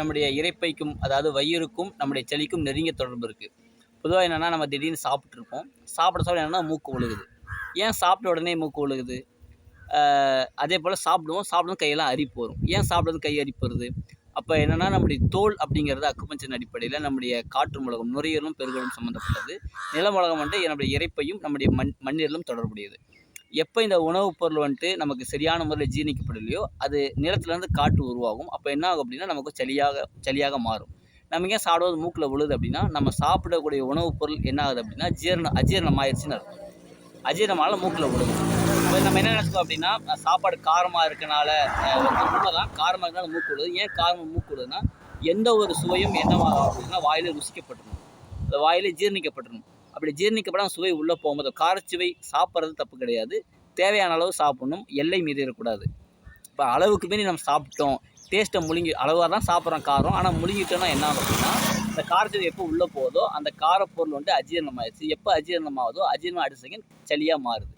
நம்முடைய இரைப்பைக்கும் அதாவது வயிறுக்கும் நம்முடைய செளிக்கும் நெருங்கிய தொடர்பு இருக்குது பொதுவாக என்னென்னா நம்ம திடீர்னு சாப்பிட்ருப்போம் சாப்பிட சாப்பிட என்னென்னா மூக்கு ஒழுகுது ஏன் சாப்பிட்ட உடனே மூக்கு ஒழுகுது அதே போல் சாப்பிடுவோம். சாப்பிடும் கையெல்லாம் அரிப்பு வரும். ஏன் சாப்பிடுறது கை அரிப்பு வருது? அப்போ என்னென்னா நம்முடைய தோல் அப்படிங்கிறது அக்குப்பஞ்சன் அடிப்படையில் நம்முடைய காற்று மிளகம் நுரையீரலும் பெருகலும் சம்மந்தப்பட்டது நிலமுலகம் வந்து நம்முடைய இரைப்பையும் நம்முடைய மண் மண்ணீரலும் தொடர்புடையது. எப்போ இந்த உணவுப் பொருள் வந்துட்டு நமக்கு சரியான முறையில் ஜீரணிக்கப்படலையோ அது நிலத்துலேருந்து காற்று உருவாகும். அப்போ என்ன ஆகும் அப்படின்னா நமக்கு சளியாக சளியாக மாறும். நம்ம ஏன் சாப்பிடுவது மூக்கில் விழுது அப்படின்னா நம்ம சாப்பிடக்கூடிய உணவுப் பொருள் என்ன ஆகுது அப்படின்னா ஜீரணம் அஜீரணம் ஆயிடுச்சுன்னு அர்த்தம். அஜீரணமால மூக்கில் விழுது. இப்போ நம்ம என்ன நினச்சிக்கோ அப்படின்னா சாப்பாடு காரமாக இருக்கனால அஹ் உண்மைதான் காரமாக இருந்தாலும் மூக்கு விழுது. ஏன் காரமாக மூக்கு விழுதுன்னா எந்த ஒரு சுவையும் என்னவாக அப்படின்னா வாயில ருசிக்கப்பட்டுரும். அந்த வாயிலே ஜீரணிக்கப்பட்டுரும். அப்படி ஜீரணிக்கப்படாம சுவை உள்ளே போகும்போது காரச்சுவை சாப்பிட்றது தப்பு கிடையாது. தேவையான அளவு சாப்பிடணும். எல்லை மீறிடக்கூடாது இப்போ அளவுக்கு மீறி நம்ம சாப்பிட்டோம். டேஸ்ட்டை முழுங்கி அளவாக தான் சாப்பிட்றோம் காரம். ஆனால் முழுங்கிட்டோம்னா என்ன ஆகும் அப்படின்னா இந்த காரச்சுவை எப்போ உள்ளே போகுதோ அந்த காரப்பொருள் வந்து அஜீரணம் ஆயிடுச்சு எப்போ அஜீரணம் ஆகுதோ அஜீரணம் அடுத்த செகண்ட் சளியாக மாறுது.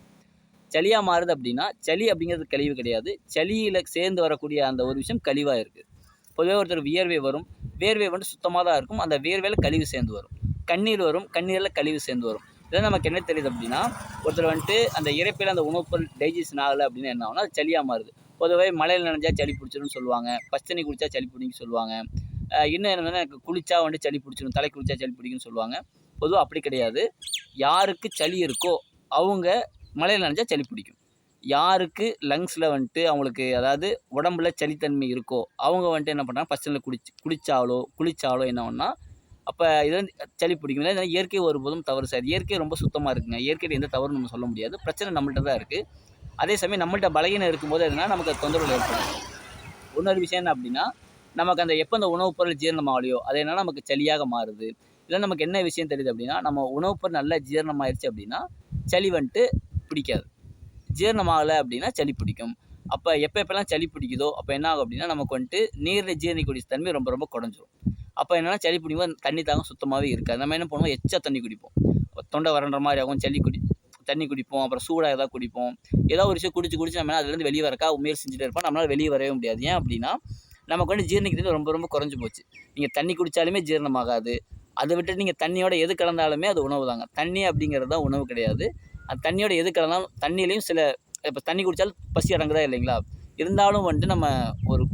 சளியாக மாறுது அப்படின்னா சளி அப்படிங்கிறது கழிவு கிடையாது. சளியில் சேர்ந்து வரக்கூடிய அந்த ஒரு விஷயம் கழிவாக இருக்குது பொதுவாக ஒருத்தர் வியர்வை வரும். வேர்வை வந்து சுத்தமாக தான் இருக்கும். அந்த வேர்வையில் கழிவு சேர்ந்து வரும். கண்ணீர் வரும் கண்ணீரில் கழிவு சேர்ந்து வரும். இதில் நமக்கு என்ன தெரியுது அப்படின்னா ஒருத்தர் வந்துட்டு அந்த இறைப்பையில் அந்த உணவுப் பொருள் டைஜஷன் ஆகலை அப்படின்னு என்ன ஆகும்னா அது சளியாக மாறுது. பொதுவாக மழையில் நனைஞ்சா சளி பிடிச்சிரும்னு சொல்லுவாங்க. பச்சனி குடித்தா சளி பிடிக்கும் சொல்லுவாங்க. இன்னும் என்னன்னா எனக்கு குளிச்சா வந்துட்டு சளி பிடிச்சிரும் தலை குளிச்சா சளி பிடிக்கும்னு சொல்லுவாங்க. பொதுவாக அப்படி கிடையாது. யாருக்கு சளி இருக்கோ அவங்க மழையில் நனைஞ்சா சளி பிடிக்கும். யாருக்கு லங்ஸில் வந்துட்டு அவங்களுக்கு அதாவது உடம்புல சளித்தன்மை இருக்கோ அவங்க வந்துட்டு என்ன பண்ணுறாங்க பச்சனில் குடிச்சு குடித்தாலோ குளிச்சாலோ என்ன ஒன்றா அப்போ இது வந்து சளி பிடிக்கும். இதெல்லாம் இயற்கை ஒருபோதும் தவறு சார். இயற்கை ரொம்ப சுத்தமாக இருக்குங்க. இயற்கையில் எந்த தவறும் நம்ம சொல்ல முடியாது. பிரச்சனை நம்மள்ட்ட தான் இருக்குது அதே சமயம் நம்மள்ட்ட பலகீனம் இருக்கும்போது என்னன்னா நமக்கு தொந்தரவு ஏற்படும். இன்னொரு விஷயம் என்ன அப்படின்னா நமக்கு அந்த எப்போ அந்த உணவுப் பொருள் ஜீரணமாகலையோ அது என்னன்னா நமக்கு சளியாக மாறுது. இல்லை நமக்கு என்ன விஷயம் தெரியுது அப்படின்னா நம்ம உணவுப் பொருள் நல்லா ஜீரணமாயிருச்சு அப்படின்னா சளி வந்துட்டு பிடிக்காது. ஜீரணமாகலை அப்படின்னா சளி பிடிக்கும். அப்போ எப்போ எப்போல்லாம் சளி பிடிக்குதோ அப்போ என்ன ஆகும் அப்படின்னா நமக்கு வந்துட்டு நீரில் ஜீரணிக்கூடிய தன்மை ரொம்ப ரொம்ப குறைஞ்சிரும். அப்போ என்னென்னா சளி பிடிக்கும் தண்ணி தாகம் சுத்தமாகவே இருக்காது. நம்ம என்ன பண்ணுவோம்? எச்சா தண்ணி குடிப்போம். தொண்டை வறண்ட மாதிரி ஆகும் சளி குடி தண்ணி குடிப்போம் அப்புறம் சூடாக ஏதாவது குடிப்போம். ஏதோ ஒரு விஷயம் குடிச்சு குடிச்சு நம்ம அதுலேருந்து வெளியே வரக்கா முயற்சி செஞ்சுட்டு இருப்போம். நம்மளால் வெளியே வரவே முடியாது. ஏன் அப்படின்னா நமக்கு வந்து ஜீரணிக்கிறது ரொம்ப ரொம்ப குறைஞ்சி போச்சு. நீங்கள் தண்ணி குடித்தாலுமே ஜீரணமாகாது. அதை விட்டு நீங்கள் தண்ணியோட எது கலந்தாலுமே அது உணவு தாங்க. தண்ணி அப்படிங்கிறது தான் உணவு கிடையாது. அந்த தண்ணியோட எது கலந்தாலும் தண்ணியிலையும் சில இப்போ தண்ணி குடித்தாலும் பசி அடங்குதா இல்லைங்களா? இருந்தாலும் வந்துட்டு நம்ம ஒரு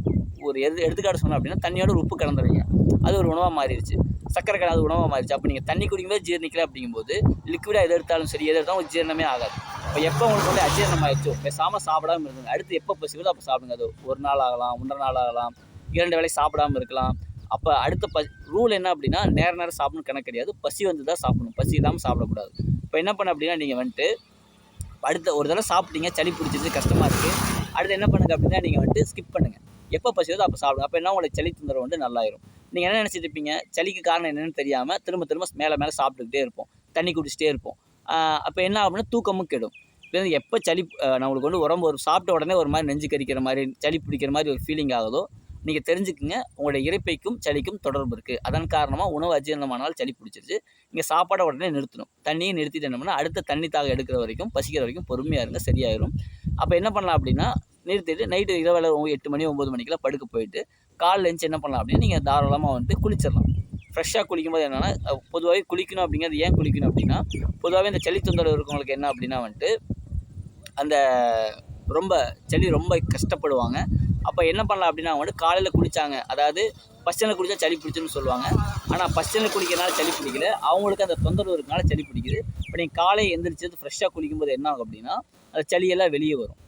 ஒரு எது எடுத்துக்காட்டு சொன்னோம் அப்படின்னா தண்ணியோட உப்பு கலந்துருங்க. அது ஒரு உணவாக மாறிடுச்சு. சக்கரை கடை அது உணவாக மாறிடுச்சு. அப்போ நீங்கள் தண்ணி குடிக்கும்போது ஜீரணிக்கல அப்படிங்கும்போது லிக்விடாக எது எடுத்தாலும் சரி எது எடுத்தாலும் ஜீரணமே ஆகாது. இப்போ எப்போ உங்களுக்கு வந்து அஜீரணம் ஆயிடுச்சோ பேசாமல் சாப்பிடாம இருந்துங்க. அடுத்து எப்போ பசி அப்போ சாப்பிடுங்க. அது ஒரு நாள் ஆகலாம் ஒன்றரை நாள் ஆகலாம் இரண்டு வேளை சாப்பிடாம இருக்கலாம். அப்போ அடுத்த ப ரூல் என்ன அப்படின்னா நேர நேரம் சாப்பிடணும் கணக்கு கிடையாது. பசி வந்து தான் சாப்பிடணும். பசி இல்லாமல் சாப்பிடக்கூடாது. இப்போ என்ன பண்ண அப்படின்னா நீங்கள் வந்துட்டு அடுத்த ஒரு தடவை சாப்பிட்டீங்க சளி பிடிச்சது கஷ்டமாக இருக்குது அடுத்து என்ன பண்ணுங்க அப்படின்னா நீங்கள் வந்துட்டு ஸ்கிப் பண்ணுங்கள் எப்போ பசி அப்போ சாப்பிடுங்க. அப்போ என்ன உங்களுக்கு சளி தொந்தரவு வந்து நல்லாயிரும். நீங்கள் என்ன நினச்சிட்டு இருப்பீங்க சளிக்கு காரணம் என்னென்னு தெரியாமல் திரும்ப திரும்ப மேலே மேலே சாப்பிட்டுக்கிட்டே இருப்போம். தண்ணி குடிச்சிட்டே இருப்போம். அப்போ என்ன ஆகும்னா தூக்கமும் கெடும். இப்போ எப்போ சளி நம்மளுக்கு வந்து உடம்பு ஒரு சாப்பிட்ட உடனே ஒரு மாதிரி நெஞ்சு கரிக்கிற மாதிரி சளி பிடிக்கிற மாதிரி ஒரு ஃபீலிங் ஆகுதோ நீங்கள் தெரிஞ்சுக்குங்க. உங்களுடைய இரைப்பைக்கும் சளிக்கும் தொடர்பு இருக்குது அதன் காரணமாக உணவு அஜீரணமானால் சளி பிடிச்சிருச்சு. நீங்கள் சாப்பாடை உடனே நிறுத்தணும். தண்ணியை நிறுத்திட்டு என்ன பண்ணால் அடுத்த தண்ணி தாக எடுக்கிற வரைக்கும் பசிக்கிற வரைக்கும் பொறுமையாக இருங்க. சரியாயிரும். அப்போ என்ன பண்ணலாம் அப்படின்னா நிறுத்திட்டு நைட்டு இரவில் எட்டு மணி ஒம்பது மணிக்கெல்லாம் படுக்க போயிட்டு காலில் எழுந்து என்ன பண்ணலாம் அப்படின்னா நீங்கள் தாராளமாக வந்துட்டு குளிச்சிடலாம். ஃப்ரெஷ்ஷாக குளிக்கும்போது என்னென்னா பொதுவாகவே குளிக்கணும் அப்படிங்கிறது ஏன் குளிக்கணும் அப்படின்னா பொதுவாகவே இந்த சளி தொந்தரவு இருக்கவங்களுக்கு என்ன அப்படின்னா வந்துட்டு அந்த ரொம்ப சளி ரொம்ப கஷ்டப்படுவாங்க. அப்போ என்ன பண்ணலாம் அப்படின்னா வந்துட்டு காலையில் குளித்தாங்க அதாவது பஸ்டனில் குடித்தா சளி பிடிச்சுன்னு சொல்லுவாங்க. ஆனால் பஸ்டனில் குளிக்கிறனால சளி பிடிக்கல. அவங்களுக்கு அந்த தொந்தரவு இருக்கனால சளி பிடிக்குது. இப்போ நீங்கள் காலை எந்திரிச்சது ஃப்ரெஷ்ஷாக குளிக்கும்போது என்ன ஆகும் அப்படின்னா அந்த சளியெல்லாம் வெளியே வரும்.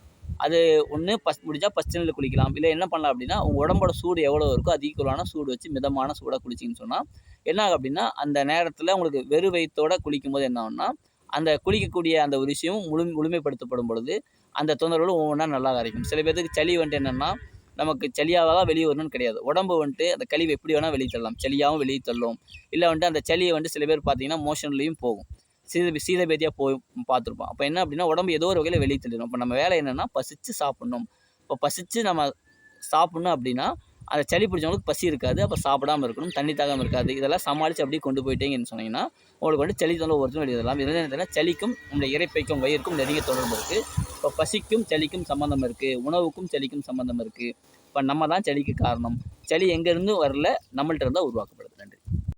அது ஒன்று பஸ் முடிஞ்சால் பச்சனில் குளிக்கலாம். இல்லை என்ன பண்ணலாம் அப்படின்னா உங்கள் உடம்போட சூடு எவ்வளோ இருக்கோ அது ஈக்குவலான சூடு வச்சு மிதமான சூடாக குளிச்சிங்கன்னு சொன்னால் என்ன ஆகும் அப்படின்னா அந்த நேரத்தில் உங்களுக்கு வெறு வயிற்றோட குளிக்கும்போது என்ன ஆகும்னா அந்த குளிக்கக்கூடிய அந்த ஒரு விஷயம் முழு முழுமைப்படுத்தப்படும் பொழுது அந்த தொந்தரவுகள் ஒவ்வொன்றா நல்லா கிடைக்கும் சில பேர்த்துக்கு சளி வந்துட்டு என்னென்னா நமக்கு சளியாக வெளியே வரணும்னு கிடையாது. உடம்பு வந்துட்டு அந்த கழிவு எப்படி வேணால் வெளியே தள்ளலாம். சளியாகவும் வெளியே தள்ளும். இல்லை வந்துட்டு அந்த சளியை வந்துட்டு சில பேர் பார்த்தீங்கன்னா மோஷன்லேயும் போகும். சீத சீதபேதியாக போய் பார்த்துருப்போம். அப்போ என்ன அப்படின்னா உடம்பு ஏதோ ஒரு வகையில் வெளியே தள்ளிடும் அப்போ நம்ம வேலை என்னென்னா பசிச்சு சாப்பிட்ணும். இப்போ பசிச்சு நம்ம சாப்பிட்ணும் அப்படின்னா அந்த சளி பிடிச்சவங்களுக்கு பசி இருக்காது. அப்போ சாப்பிடாம இருக்கணும் தண்ணி தாகாமல் இருக்காது. இதெல்லாம் சமாளித்து அப்படியே கொண்டு போயிட்டீங்கன்னு சொன்னீங்கன்னா உங்களுக்கு வந்து சளி தொந்தரவு ஒருத்தரும் வெளியிடலாம் இது என்ன சளிக்கும் நம்முடைய இறைப்பைக்கும் வயிற்கும் நெருங்கிய தொடர்பு இருக்குது இப்போ பசிக்கும் சளிக்கும் சம்மந்தம் இருக்குது உணவுக்கும் சளிக்கும் சம்மந்தம் இருக்குது இப்போ நம்ம தான் சளிக்கு காரணம். சளி எங்கேருந்தும் வரல நம்மள்கிட்ட இருந்தால் உருவாக்கப்படுது. நன்றி.